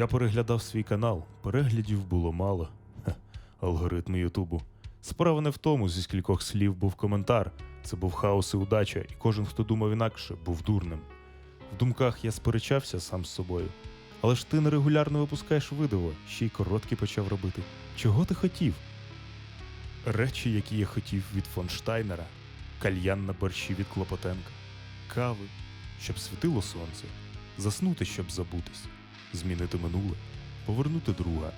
Я переглядав свій канал, переглядів було мало. Хе, алгоритми Ютубу. Справа не в тому, зі скількох слів був коментар. Це був хаос і удача, і кожен, хто думав інакше, був дурним. В думках я сперечався сам з собою. Але ж ти нерегулярно випускаєш видиво, ще й короткі почав робити. Чого ти хотів? Речі, які я хотів від фон Штайнера, кальян на борщі від Клопотенка, кави, щоб світило сонце, заснути, щоб забутись, змінити минуле, повернути друга,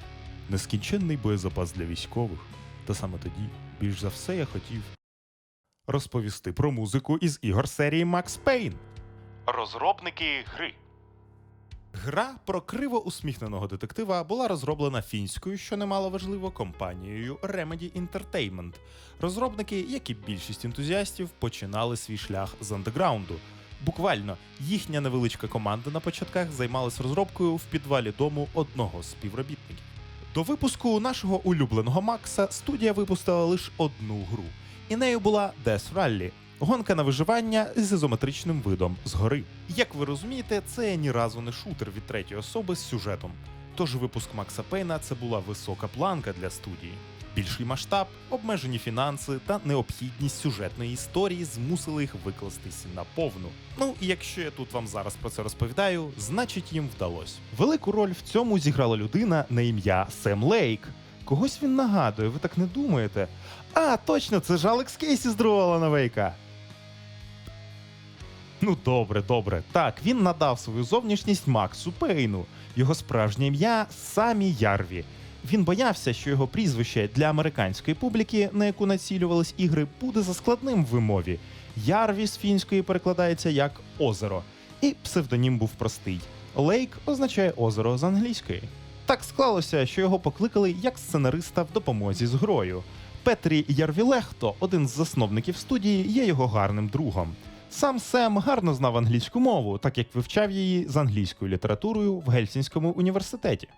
нескінченний боєзапас для військових. Та саме тоді, більш за все, я хотів розповісти про музику із ігор серії Max Payne. Розробники гри. Гра про криво усміхненого детектива була розроблена фінською, що немало важливо, компанією Remedy Entertainment. Розробники, як і більшість ентузіастів, починали свій шлях з андеграунду. Буквально їхня невеличка команда на початках займалась розробкою в підвалі дому одного з співробітників. До випуску нашого улюбленого Макса студія випустила лише одну гру, і нею була Death Rally – гонка на виживання з ізометричним видом згори. Як ви розумієте, це ні разу не шутер від третьої особи з сюжетом. Тож випуск Макса Пейна це була висока планка для студії. Більший масштаб, обмежені фінанси та необхідність сюжетної історії змусили їх викластись на повну. Ну і якщо я тут вам зараз про це розповідаю, значить їм вдалося. Велику роль в цьому зіграла людина на ім'я Сем Лейк. Когось він нагадує, ви так не думаєте? А, точно, це ж Алекс Кейсі з другого Вейка. Ну, добре, добре. Так, він надав свою зовнішність Максу Пейну. Його справжнє ім'я Самі Ярві. Він боявся, що його прізвище для американської публіки, на яку націлювались ігри, буде заскладним в вимові. Ярві з фінської перекладається як озеро, і псевдонім був простий. Лейк означає озеро з англійської. Так склалося, що його покликали як сценариста в допомозі з грою. Петрі Ярвілехто, один з засновників студії, є його гарним другом. Сам Сем гарно знав англійську мову, так як вивчав її з англійською літературою в Гельсінському університеті.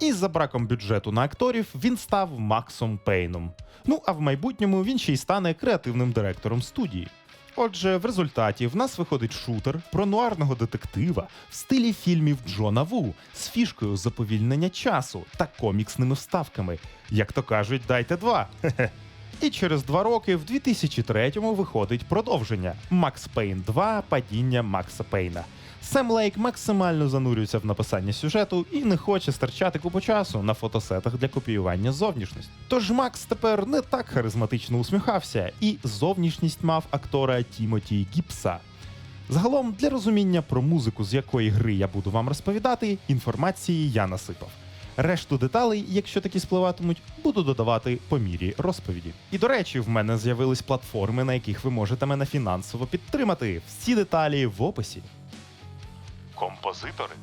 І за браком бюджету на акторів він став Максом Пейном. Ну а в майбутньому він ще й стане креативним директором студії. Отже, в результаті в нас виходить шутер про нуарного детектива в стилі фільмів Джона Ву з фішкою заповільнення часу та коміксними вставками. Як то кажуть, дайте два. Хе-хе. І через два роки, в 2003-му, виходить продовження Макс Пейн 2 Падіння Макса Пейна. Сем Лейк максимально занурюється в написання сюжету і не хоче старчати купу часу на фотосетах для копіювання зовнішності. Тож Макс тепер не так харизматично усміхався, і зовнішність мав актора Тімоті Гіпса. Загалом, для розуміння про музику, з якої гри я буду вам розповідати, інформації я насипав. Решту деталей, якщо такі спливатимуть, буду додавати по мірі розповіді. І до речі, в мене з'явились платформи, на яких ви можете мене фінансово підтримати. Всі деталі в описі. Композитори.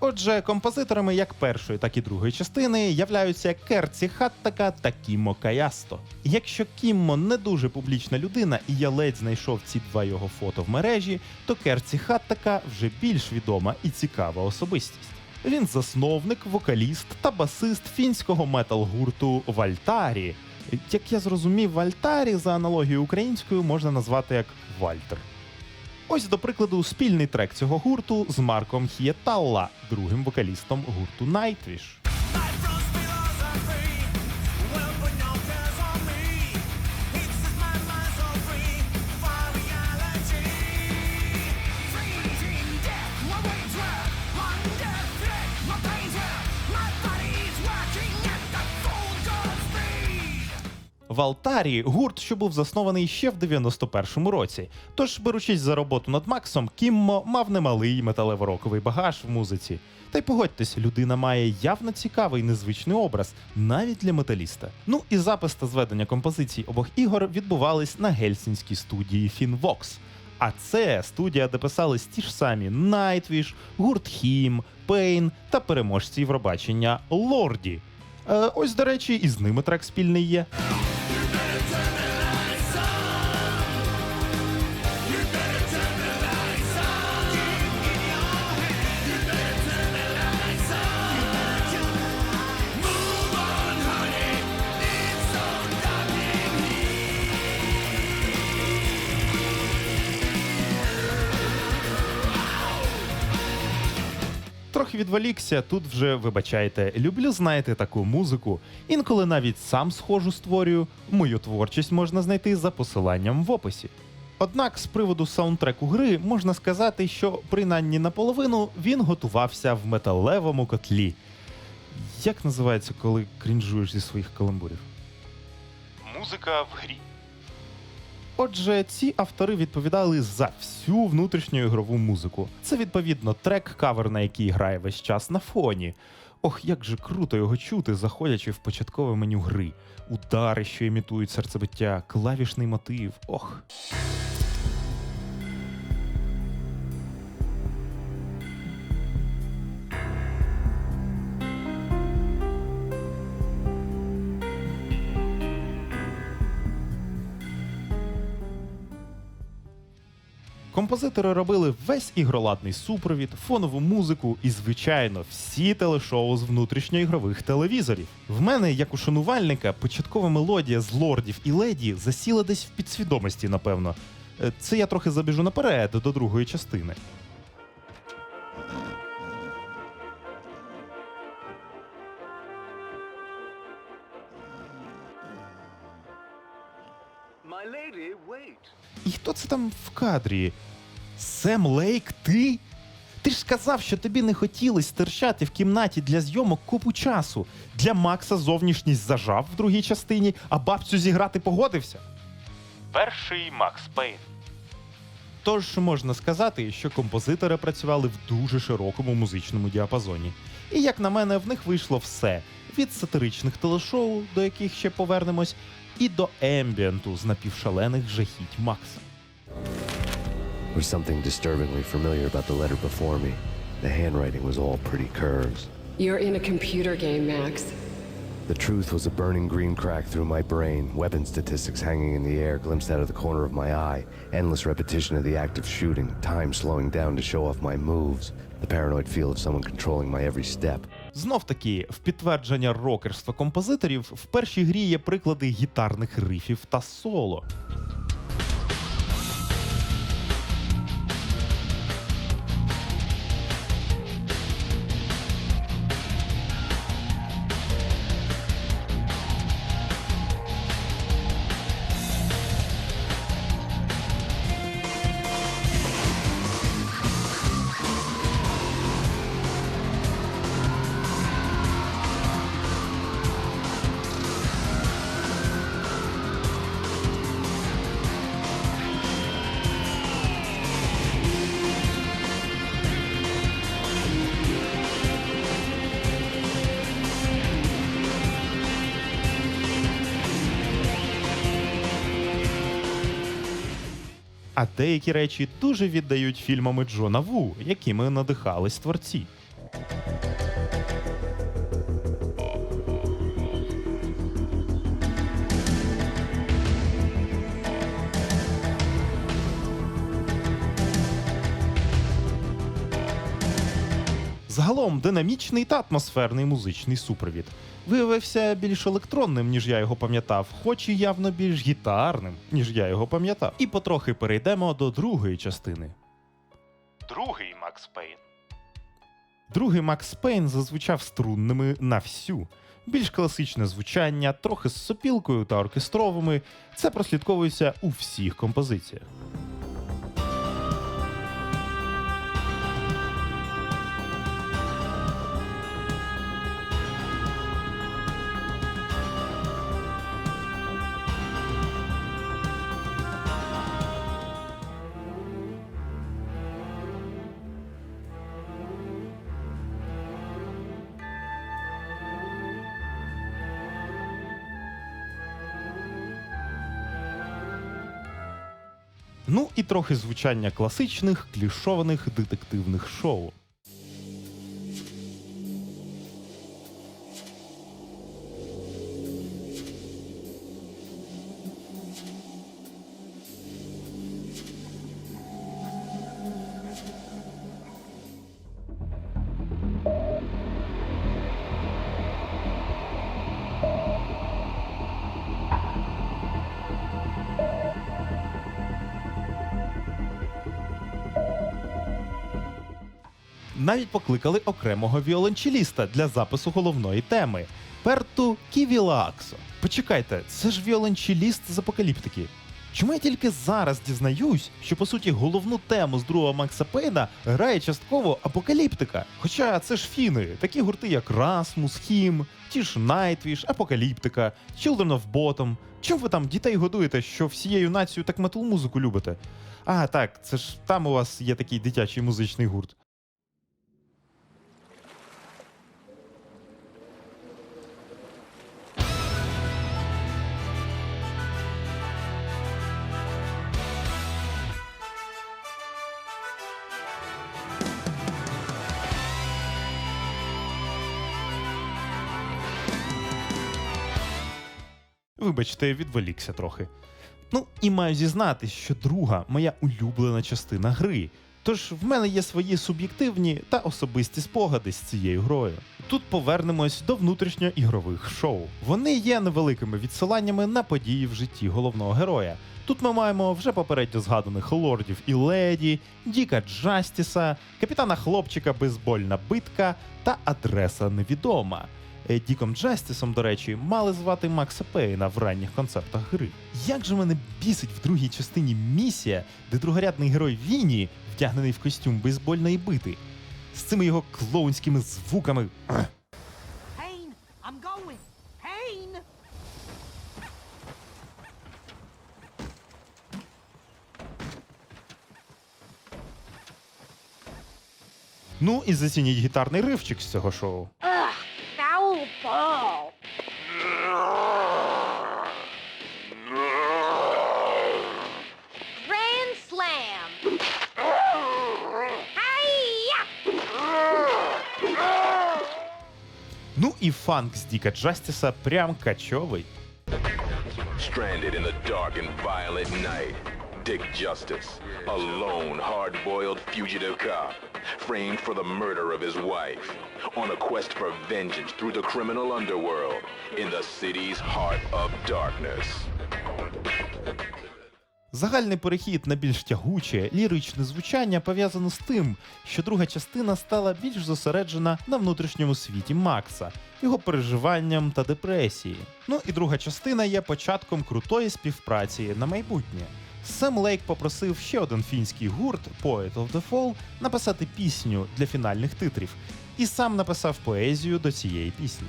Отже, композиторами як першої, так і другої частини являються Керці Хаттака та Кімо Каясто. Якщо Кіммо не дуже публічна людина, і я ледь знайшов ці два його фото в мережі, то Керці Хаттака вже більш відома і цікава особистість. Він засновник, вокаліст та басист фінського метал-гурту Вальтарі. Як я зрозумів, Вальтарі за аналогією українською можна назвати як Вальтер. Ось, до прикладу, спільний трек цього гурту з Марком Хієталла, другим вокалістом гурту Nightwish. В гурт, що був заснований ще в 91-му році. Тож, беручись за роботу над Максом, Кіммо мав немалий металево-роковий багаж в музиці. Та й погодьтесь, людина має явно цікавий незвичний образ, навіть для металіста. Ну і запис та зведення композицій обох ігор відбувались на гельсінській студії Finvox. А це студія, де писались ті ж самі Nightwish, гурт Хім, Пейн та переможці Євробачення Лорді. Е, ось, до речі, і з ними трек спільний є. Трохи відволікся, тут вже вибачайте. Люблю, знаєте, таку музику. Інколи навіть сам схожу створюю. Мою творчість можна знайти за посиланням в описі. Однак з приводу саундтреку гри можна сказати, що принаймні наполовину він готувався в металевому котлі. Як називається, коли крінжуєш зі своїх каламбурів? Музика в грі. Отже, ці автори відповідали за всю внутрішню ігрову музику. Це відповідно трек-кавер, на який грає весь час на фоні. Ох, як же круто його чути, заходячи в початкове меню гри. Удари, що імітують серцебиття, клавішний мотив. Ох. Композитори робили весь ігроладний супровід, фонову музику і, звичайно, всі телешоу з внутрішньоігрових телевізорів. В мене, як у шанувальника, початкова мелодія з лордів і леді засіла десь в підсвідомості, напевно. Е, Це я трохи забіжу наперед до другої частини. My lady, wait. І хто це там в кадрі? Сем Лейк, ти? Ти ж сказав, що тобі не хотілось стерчати в кімнаті для зйомок купу часу. Для Макса зовнішність зажав в другій частині, а бабцю зіграти погодився. Перший Макс Пейн. Тож можна сказати, що композитори працювали в дуже широкому музичному діапазоні. І як на мене, в них вийшло все: від сатиричних телешоу, до яких ще повернемось, і до ембієнту з напівшалених жахіть Макса. There was something disturbingly familiar about the letter before me. The handwriting was all pretty curves. You're in a computer game, Max. The truth was a burning green crack through my brain, weapon statistics hanging in the air glimpsed out of the corner of my eye, endless repetition of the act of shooting, time slowing down to show off my moves, the paranoid feel of someone controlling my every step. Знов таки, в підтвердження рокерства композиторів в першій грі є приклади гітарних рифів та соло. А деякі речі дуже віддають фільмами Джона Ву, якими надихались творці. Загалом динамічний та атмосферний музичний супровід. Виявився більш електронним, ніж я його пам'ятав, хоч і явно більш гітарним, ніж я його пам'ятав. І потрохи перейдемо до другої частини. Другий Макс Пейн. Другий Макс Пейн зазвучав струнними на всю. Більш класичне звучання, трохи з сопілкою та оркестровими. Це прослідковується у всіх композиціях. Ну і трохи звучання класичних клішованих детективних шоу. Навіть покликали окремого віолончеліста для запису головної теми Перту Ківілаксо. Почекайте, це ж віолончеліст з апокаліптики. Чому я тільки зараз дізнаюсь, що по суті головну тему з другого Макса Пейна грає частково апокаліптика? Хоча це ж фіни, такі гурти, як Расмус, Хім, ті ж Nightwish, Апокаліптика, Children of Bottom. Чому ви там дітей годуєте, що всією нацією так метал музику любите? А, так, це ж там у вас є такий дитячий музичний гурт. Вибачте, відволікся трохи. Ну і маю зізнатись, що друга моя улюблена частина гри. Тож в мене є свої суб'єктивні та особисті спогади з цією грою. Тут повернемось до внутрішньоігрових шоу. Вони є невеликими відсиланнями на події в житті головного героя. Тут ми маємо вже попередньо згаданих лордів і леді, Діка Джастіса, капітана хлопчика Бейсбольна битка та адреса невідома. Е, Діком Джастісом, до речі, мали звати Макса Пейна в ранніх концептах гри. Як же мене бісить в другій частині місія, де другорядний герой Віні, вдягнений в костюм бейсбольної бити, з цими його клоунськими звуками. Ну і зацініть гітарний ривчик з цього шоу. Ugh! Foul ball! Grand slam! Hi-ya! Ну і фанк з Діка Джастіса прям качовий. Stranded in the dark and violent night, Dick Justice, a lone, hard-boiled fugitive cop, framed for the murder of his wife, on a quest for vengeance through the criminal underworld in the city's heart of darkness. Загальний перехід на більш тягуче, ліричне звучання пов'язано з тим, що друга частина стала більш зосереджена на внутрішньому світі Макса, його переживанням та депресії. Ну і друга частина є початком крутої співпраці на майбутнє. Сем Лейк попросив ще один фінський гурт Poet of the Fall написати пісню для фінальних титрів, і сам написав поезію до цієї пісні.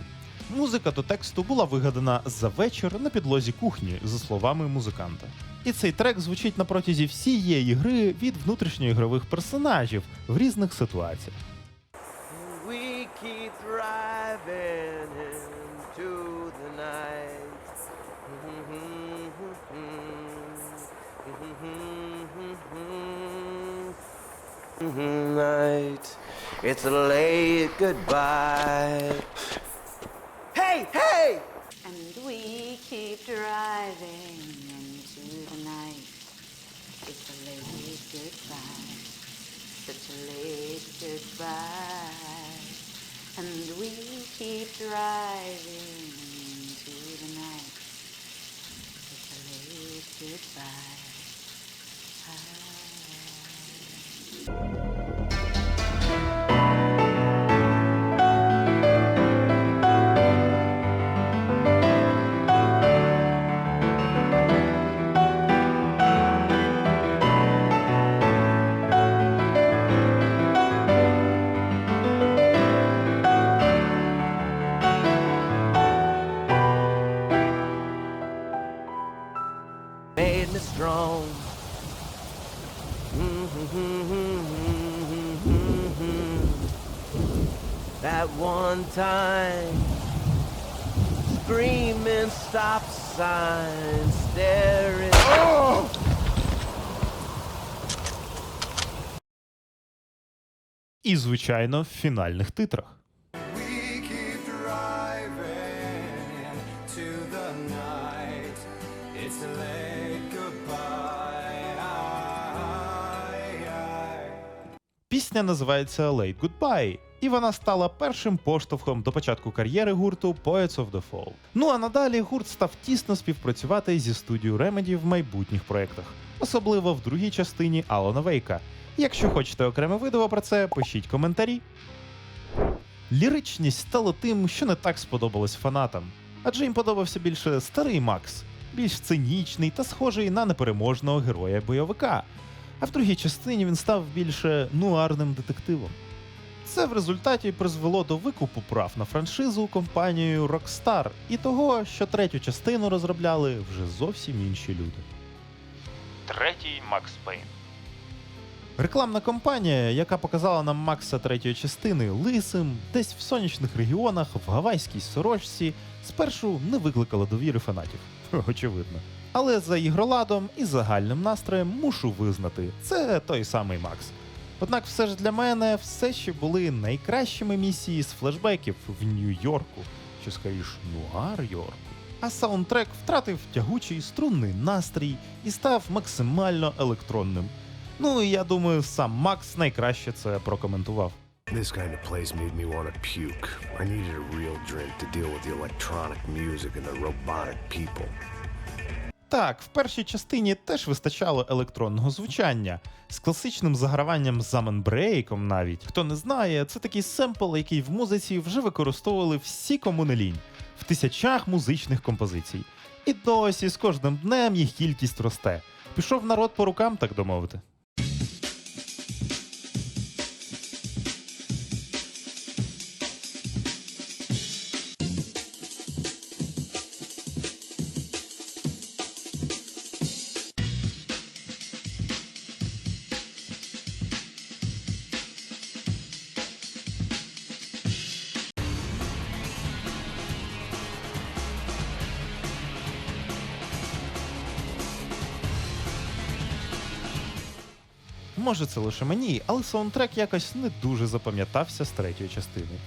Музика до тексту була вигадана за вечір на підлозі кухні, за словами музиканта. І цей трек звучить на протязі всієї гри від внутрішньоігрових персонажів в різних ситуаціях. It's a late goodbye. Hey, hey! And we keep driving into the night. It's a late goodbye, such a late goodbye. And we keep driving into the night. It's a late goodbye. That one time, screaming stop sign, staring. Oh! І, звичайно, в фінальних титрах. Пісня називається Late Goodbye, і вона стала першим поштовхом до початку кар'єри гурту Poets of the Fall. Ну а надалі гурт став тісно співпрацювати зі студією Remedy в майбутніх проєктах, особливо в другій частині Алана Вейка. Якщо хочете окреме відео про це, пишіть коментарі. Ліричність стало тим, що не так сподобалось фанатам, адже їм подобався більше старий Макс, більш цинічний та схожий на непереможного героя бойовика. А в другій частині він став більше нуарним детективом. Це в результаті призвело до викупу прав на франшизу компанією Rockstar і того, що третю частину розробляли вже зовсім інші люди. Третій Макс Пейн. Рекламна кампанія, яка показала нам Макса третьої частини лисим, десь в сонячних регіонах, в гавайській сорочці, спершу не викликала довіри фанатів. Очевидно. Але за ігроладом і загальним настроєм мушу визнати, це той самий Макс. Однак все ж для мене все ще були найкращими місії з флешбеків в Нью-Йорку, чи скоріш Нуар-Йорку. А саундтрек втратив тягучий струнний настрій і став максимально електронним. Ну і я думаю, сам Макс найкраще це прокоментував. This kind of place made me want to puke. I needed a real drink to deal with the electronic music and the robotic people. Так, в першій частині теж вистачало електронного звучання з класичним заграванням заменбрейком навіть. Хто не знає, це такий семпл, який в музиці вже використовували всі кому не лінь в тисячах музичних композицій. І досі з кожним днем їх кількість росте. Пішов народ по рукам, так би Може, це лише мені, але саундтрек якось не дуже запам'ятався з третьої частини.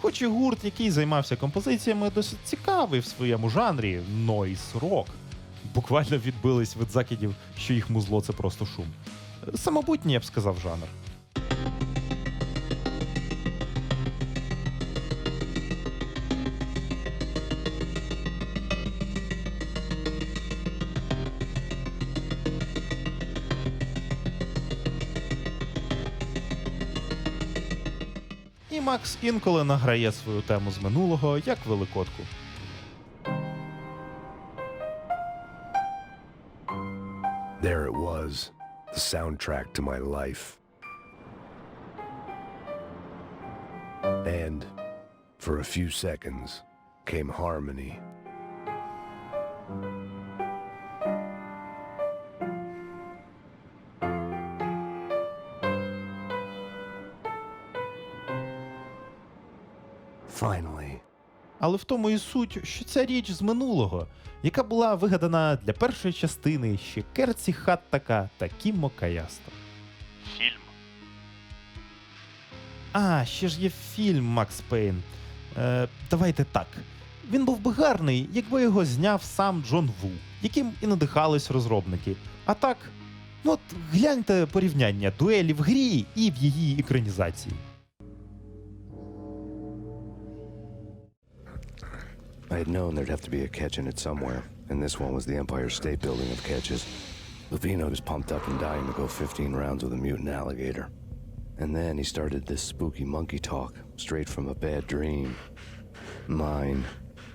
Хоч і гурт, який займався композиціями, досить цікавий в своєму жанрі нойс рок. Буквально відбились від закидів, що їх музло це просто шум. Самобутній, я б сказав, жанр. Макс інколи награє свою тему з минулого як великодку. There it was, the soundtrack to my life. And for a few seconds came harmony. Finally. Але в тому і суть, що ця річ з минулого, яка була вигадана для першої частини ще Керці Хаттака та Кіммо Каясто. Фільм. А, ще ж є фільм Макс Пейн. Е, давайте так. Він був би гарний, якби його зняв сам Джон Ву, яким і надихались розробники. А так, ну от гляньте порівняння дуелі в грі і в її екранізації. I had known there'd have to be a catch in it somewhere, and this one was the Empire State Building of catches. Levino was pumped up and dying to go 15 rounds with a mutant alligator. And then he started this spooky monkey talk, straight from a bad dream. Mine.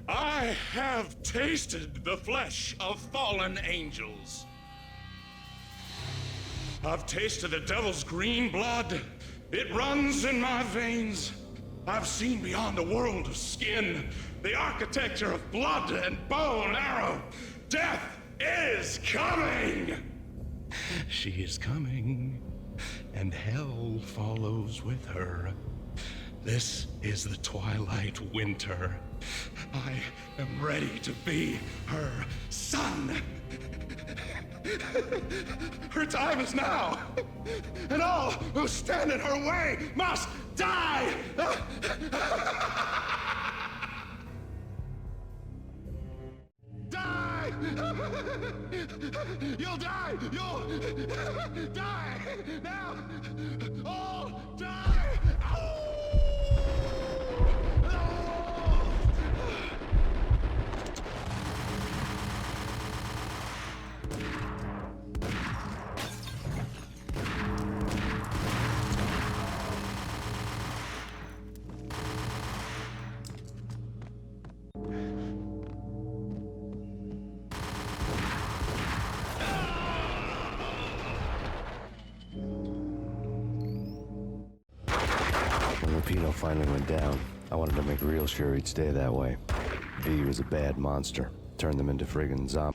I have tasted the flesh of fallen angels. I've tasted the devil's green blood. It runs in my veins. I've seen beyond the world of skin the architecture of blood and bow and arrow. Death is coming! She is coming, and hell follows with her. This is the twilight winter. I am ready to be her son. Her time is now, and all who stand in her way must die. Die! You'll die! You'll die! Now! All die! Finally went down, I wanted to make real sure he'd stay that way. V was a bad monster. Turned them into friggin' zombies.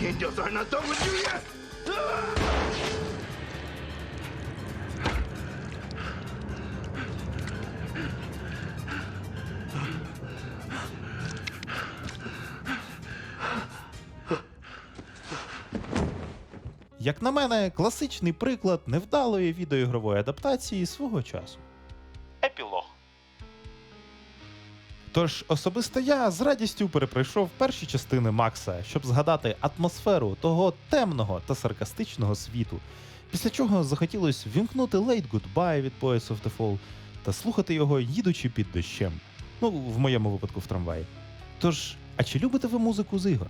Angels are not done with you yet. Як на мене, класичний приклад невдалої відеоігрової адаптації свого часу. Тож особисто я з радістю перепройшов перші частини Макса, щоб згадати атмосферу того темного та саркастичного світу, після чого захотілося вімкнути Late Goodbye від Poets of the Fall та слухати його, їдучи під дощем. Ну, в моєму випадку в трамваї. Тож, а чи любите ви музику з ігор?